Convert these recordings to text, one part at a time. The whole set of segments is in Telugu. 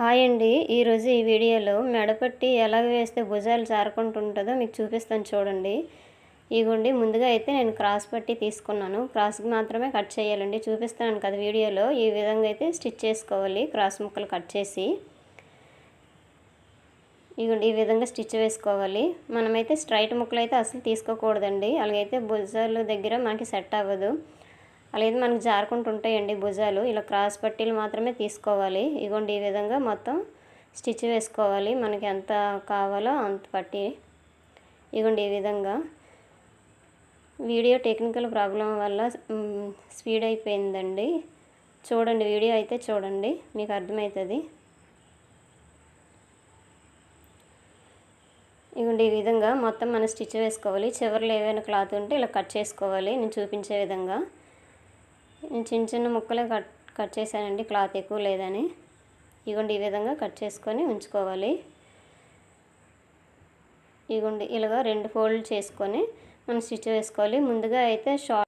హాయ్ అండి ఈరోజు ఈ వీడియోలో మెడపట్టి ఎలాగ వేస్తే భుజాలు జారుకుంటుంటుందో మీకు చూపిస్తాను చూడండి. ఇగోండి ముందుగా అయితే నేను క్రాస్ పట్టి తీసుకున్నాను. క్రాస్కి మాత్రమే కట్ చేయాలండి. చూపిస్తాను కదా వీడియోలో. ఈ విధంగా అయితే స్టిచ్ చేసుకోవాలి. క్రాస్ ముక్కలు కట్ చేసి. ఇగోండి ఈ విధంగా స్టిచ్ వేసుకోవాలి. మనమైతే స్ట్రైట్ ముక్కలు అయితే అసలు తీసుకోకూడదండి. అలాగైతే భుజాలు దగ్గర మనకి సెట్ అవ్వదు. అలాగే మనకు జారుకుంటూ ఉంటాయండి భుజాలు. ఇలా క్రాస్ పట్టీలు మాత్రమే తీసుకోవాలి. ఇగోండి ఈ విధంగా మొత్తం స్టిచ్ వేసుకోవాలి. మనకి ఎంత కావాలో అంత పట్టి. ఇగోండి ఈ విధంగా. వీడియో టెక్నికల్ ప్రాబ్లం వల్ల స్పీడ్ అయిపోయిందండి. చూడండి వీడియో అయితే చూడండి. మీకు అర్థమవుతుంది ఇగోండి ఈ విధంగా మొత్తం మనం స్టిచ్ వేసుకోవాలి. చివరిలో ఏవైనా క్లాత్ ఉంటే ఇలా కట్ చేసుకోవాలి. నేను చూపించే విధంగా. చిన్న చిన్న ముక్కలే కట్ కట్ చేశానండి. క్లాత్ ఎక్కువ లేదని. ఇగోండి ఈ విధంగా కట్ చేసుకొని ఉంచుకోవాలి. ఇగోండి ఇలాగా రెండు ఫోల్డ్ చేసుకొని మనం స్టిచ్ వేసుకోవాలి. ముందుగా అయితే షార్ట్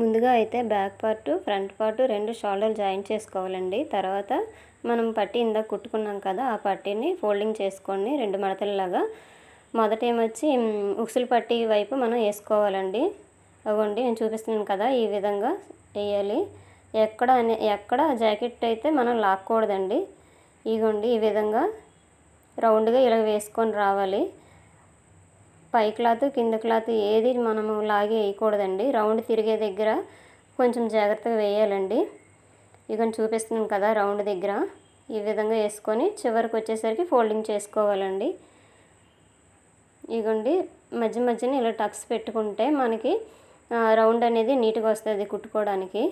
ముందుగా అయితే బ్యాక్ పార్ట్ ఫ్రంట్ పార్ట్ రెండు షోల్డర్లు జాయిన్ చేసుకోవాలండి. తర్వాత మనం పట్టి ఇందాక కుట్టుకున్నాం కదా ఆ పట్టీని ఫోల్డింగ్ చేసుకొని రెండు మడతలలాగా మొదట ఏమొచ్చి ఉక్సులు పట్టి వైపు మనం వేసుకోవాలండి. అవ్వండి నేను చూపిస్తున్నాను కదా ఈ విధంగా. వేయాలి ఎక్కడ ఎక్కడ జాకెట్ అయితే మనం లాక్కూడదండి. ఇగోండి ఈ విధంగా రౌండ్గా ఇలా వేసుకొని రావాలి. పై క్లాత్ కింద క్లాత్ ఏది మనము లాగి వేయకూడదండి. రౌండ్ తిరిగే దగ్గర కొంచెం జాగ్రత్తగా వేయాలండి. ఇగోని చూపిస్తున్నాం కదా రౌండ్ దగ్గర. ఈ విధంగా వేసుకొని చివరికి వచ్చేసరికి ఫోల్డింగ్ చేసుకోవాలండి. ఇగోండి మధ్య మధ్యన ఇలా టక్స్ పెట్టుకుంటే మనకి రౌండ్ అనేది నీట్గా వస్తుంది కుట్టుకోవడానికి.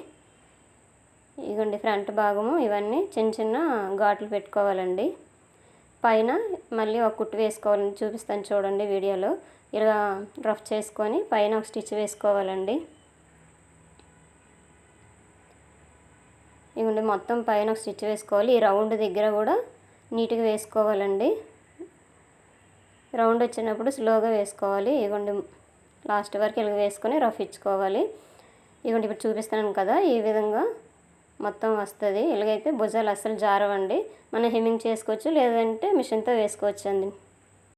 ఇగోండి ఫ్రంట్ భాగము ఇవన్నీ చిన్న చిన్న ఘాట్లు పెట్టుకోవాలండి. పైన మళ్ళీ ఒక కుట్టు వేసుకోవాలని చూపిస్తాను చూడండి వీడియోలో. ఇలా రఫ్ చేసుకొని పైన ఒక స్టిచ్ వేసుకోవాలండి. ఇవ్వండి మొత్తం పైన ఒక స్టిచ్ వేసుకోవాలి. ఈ రౌండ్ దగ్గర కూడా నీట్గా వేసుకోవాలండి. రౌండ్ వచ్చినప్పుడు స్లోగా వేసుకోవాలి. ఇవ్వండి లాస్ట్ వరకు ఇలా వేసుకొని రఫ్ ఇచ్చుకోవాలి. ఇదిగోండి ఇప్పుడు చూపిస్తున్నాను కదా ఈ విధంగా మొత్తం వస్తుంది. ఇలాగైతే భుజాలు అస్సలు జారవండి. మనం హెమ్మింగ్ చేసుకోవచ్చు లేదంటే మిషన్తో వేసుకోవచ్చు అండి.